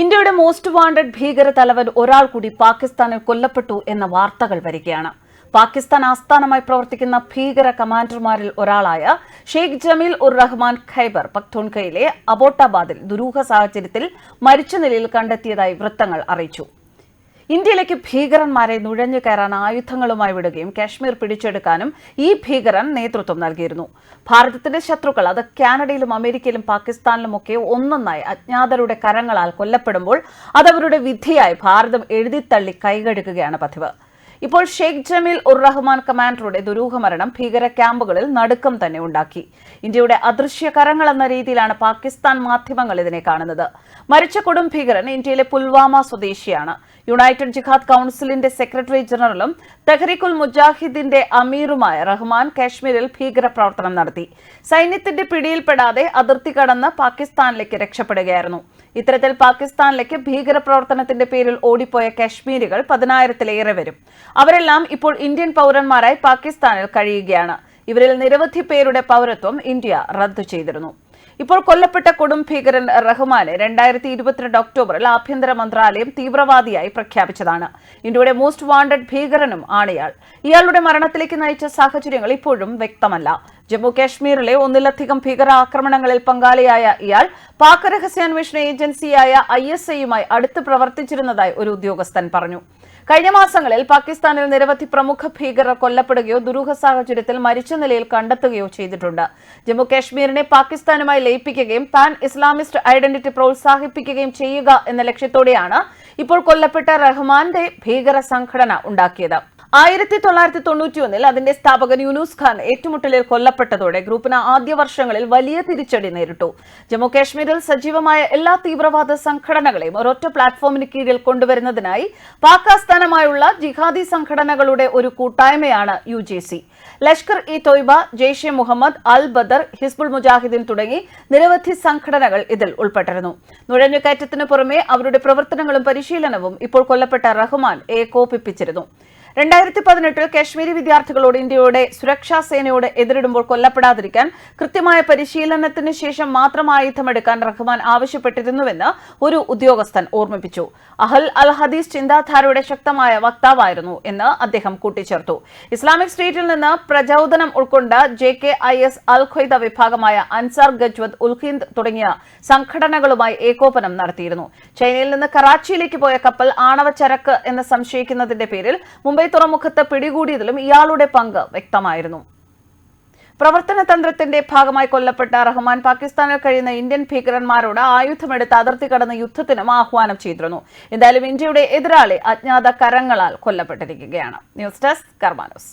ഇന്ത്യയുടെ most wanted ഭീകര തലവൻ ഒരാൾ കൂടി പാകിസ്ഥാനിൽ കൊല്ലപ്പെട്ടു എന്ന വാർത്തകൾ വരികയാണ്. പാകിസ്ഥാൻ ആസ്ഥാനമായി പ്രവർത്തിക്കുന്ന ഭീകര കമാൻഡർമാരിൽ ഒരാളായ ഷെയ്ഖ് ജമീൽ ഉർ റഹ്മാൻ ഖൈബർ പക്തൂൺഖയിലെ അബോട്ടാബാദിൽ ദുരൂഹ സാഹചര്യത്തിൽ മരിച്ച നിലയിൽ കണ്ടെത്തിയതായി വൃത്തങ്ങൾ അറിയിച്ചു. ഇന്ത്യയിലേക്ക് ഭീകരന്മാരെ നുഴഞ്ഞു കയറാൻ ആയുധങ്ങളുമായി വിടുകയും കാശ്മീർ പിടിച്ചെടുക്കാനും ഈ ഭീകരൻ നേതൃത്വം നൽകിയിരുന്നു. ഭാരതത്തിന്റെ ശത്രുക്കൾ അത് കാനഡയിലും അമേരിക്കയിലും പാകിസ്ഥാനിലും ഒക്കെ ഒന്നൊന്നായി അജ്ഞാതരുടെ കരങ്ങളാൽ കൊല്ലപ്പെടുമ്പോൾ അതവരുടെ വിധിയായി ഭാരതം എഴുതിത്തള്ളി കൈകഴുകുകയാണ് പതിവ്. ഇപ്പോൾ ഷെയ്ഖ് ജമീൽ ഉർ റഹ്മാൻ കമാൻഡറുടെ ദുരൂഹ മരണം ഭീകര ക്യാമ്പുകളിൽ നടുക്കം തന്നെ ഉണ്ടാക്കി. ഇന്ത്യയുടെ അദൃശ്യ കരങ്ങൾ എന്ന രീതിയിലാണ് പാകിസ്ഥാൻ മാധ്യമങ്ങൾ ഇതിനെ കാണുന്നത്. മരിച്ച കൊടും ഭീകരൻ ഇന്ത്യയിലെ പുൽവാമ സ്വദേശിയാണ്. യുണൈറ്റഡ് ജിഹാദ് കൌൺസിലിന്റെ സെക്രട്ടറി ജനറലും തെഹ്രീഖുൽ മുജാഹിദിന്റെ അമീറുമായ റഹ്മാൻ കാശ്മീരിൽ ഭീകര പ്രവർത്തനം നടത്തി. സൈന്യത്തിന്റെ പിടിയിൽപ്പെടാതെ അതിർത്തി കടന്ന് പാകിസ്ഥാനിലേക്ക് രക്ഷപ്പെടുകയായിരുന്നു. ഇത്തരത്തിൽ പാകിസ്ഥാനിലേക്ക് ഭീകരപ്രവർത്തനത്തിന്റെ പേരിൽ ഓടിപ്പോയ കാശ്മീരികൾ പതിനായിരത്തിലേറെ വരും. അവരെല്ലാം ഇപ്പോൾ ഇന്ത്യൻ പൗരന്മാരായി പാകിസ്ഥാനിൽ കഴിയുകയാണ്. ഇവരിൽ നിരവധി പേരുടെ പൗരത്വം ഇന്ത്യ റദ്ദു ചെയ്തിരുന്നു. ഇപ്പോൾ കൊല്ലപ്പെട്ട കൊടും ഭീകരൻ റഹ്മാനെ രണ്ടായിരത്തി ഇരുപത്തിരണ്ട് ഒക്ടോബറിൽ ആഭ്യന്തര മന്ത്രാലയം തീവ്രവാദിയായി പ്രഖ്യാപിച്ചതാണ്. ഇന്ത്യയുടെ മോസ്റ്റ് വാണ്ടഡ് ഭീകരനും ആണിയാൾ ഇയാളുടെ മരണത്തിലേക്ക് നയിച്ച സാഹചര്യങ്ങൾ ഇപ്പോഴും വ്യക്തമല്ല. ജമ്മു കാശ്മീരിലെ ഒന്നിലധികം ഭീകരാക്രമണങ്ങളിൽ പങ്കാളിയായ ഇയാൾ പാക് രഹസ്യാന്വേഷണ ഏജൻസിയായ ഐ എസ് ഐയുമായി അടുത്ത് പ്രവർത്തിച്ചിരുന്നതായി ഒരു ഉദ്യോഗസ്ഥൻ പറഞ്ഞു. കഴിഞ്ഞ മാസങ്ങളിൽ പാകിസ്ഥാനിൽ നിരവധി പ്രമുഖ ഭീകരർ കൊല്ലപ്പെടുകയോ ദുരൂഹ സാഹചര്യത്തിൽ മരിച്ച നിലയിൽ കണ്ടെത്തുകയോ ചെയ്തിട്ടുണ്ട്. ജമ്മു കാശ്മീരിനെ പാകിസ്ഥാനുമായി ലയിപ്പിക്കുകയും പാൻ ഇസ്ലാമിസ്റ്റ് ഐഡന്റിറ്റി പ്രോത്സാഹിപ്പിക്കുകയും ചെയ്യുക എന്ന ലക്ഷ്യത്തോടെയാണ് ഇപ്പോൾ കൊല്ലപ്പെട്ട റഹ്മാന്റെ ഭീകര സംഘടന ഉണ്ടാക്കിയത്. ആയിരത്തി തൊള്ളായിരത്തി തൊണ്ണൂറ്റി ഒന്നിൽ അതിന്റെ സ്ഥാപകൻ യൂനുസ് ഖാൻ ഏറ്റുമുട്ടലിൽ കൊല്ലപ്പെട്ടതോടെ ഗ്രൂപ്പിന് ആദ്യ വർഷങ്ങളിൽ വലിയ തിരിച്ചടി നേരിട്ടു. ജമ്മു കാശ്മീരിൽ സജീവമായ എല്ലാ തീവ്രവാദ സംഘടനകളെയും ഒരൊറ്റ പ്ലാറ്റ്ഫോമിന് കീഴിൽ കൊണ്ടുവരുന്നതിനായി പാക് ആസ്ഥാനമായുള്ള ജിഹാദി സംഘടനകളുടെ ഒരു കൂട്ടായ്മയാണ് U J C. Lashkar e Taiba Jaish Mohammed Al Badr Hizbul Mujahideen തുടങ്ങി നിരവധി സംഘടനകൾ ഇതിൽ ഉൾപ്പെട്ടിരുന്നു. നുഴഞ്ഞുകയറ്റത്തിനു പുറമെ അവരുടെ പ്രവർത്തനങ്ങളും പരിശീലനവും ഇപ്പോൾ കൊല്ലപ്പെട്ട റഹ്മാൻ ഏകോപിപ്പിച്ചിരുന്നു. രണ്ടായിരത്തി പതിനെട്ടിൽ കശ്മീരി വിദ്യാർത്ഥികളോട് ഇന്ത്യയുടെ സുരക്ഷാ സേനയോട് എതിരിടുമ്പോൾ കൊല്ലപ്പെടാതിരിക്കാൻ കൃത്യമായ പരിശീലനത്തിന് ശേഷം മാത്രം ആയുധമെടുക്കാൻ റഹ്മാൻ ആവശ്യപ്പെട്ടിരുന്നുവെന്ന് ഒരു ഉദ്യോഗസ്ഥൻ ഓർമ്മിപ്പിച്ചു. അഹൽ അൽ ഹദീസ് ചിന്താധാരയുടെ ശക്തമായ വക്താവായിരുന്നു എന്ന് അദ്ദേഹം കൂട്ടിച്ചേർത്തു. ഇസ്ലാമിക് സ്റ്റേറ്റിൽ നിന്ന് പ്രചോദനം ഉൾക്കൊണ്ട J K I S al Qaeda വിഭാഗമായ അൻസാർ ഗജ്വത് ഉൽഹിന്ദ് തുടങ്ങിയ സംഘടനകളുമായി ഏകോപനം നടത്തിയിരുന്നു. ചൈനയിൽ നിന്ന് കറാച്ചിയിലേക്ക് പോയ കപ്പൽ ആണവ ചരക്ക് എന്ന് സംശയിക്കുന്നതിന്റെ പേരിൽ മുംബൈ തുറമുഖത്ത് പിടികൂടിയതിലും ഇയാളുടെ പങ്ക് വ്യക്തമായിരുന്നു. പ്രവർത്തന തന്ത്രത്തിന്റെ ഭാഗമായി കൊല്ലപ്പെട്ട റഹ്മാൻ പാകിസ്ഥാനിൽ കഴിയുന്ന ഇന്ത്യൻ ഭീകരന്മാരോട് ആയുധമെടുത്ത് അതിർത്തി കടന്ന യുദ്ധത്തിനും ആഹ്വാനം ചെയ്തിരുന്നു. എന്തായാലും ഇന്ത്യയുടെ എതിരാളി അജ്ഞാത കരങ്ങളാൽ കൊല്ലപ്പെട്ടിരിക്കുകയാണ്. News desk കർമാനോസ്.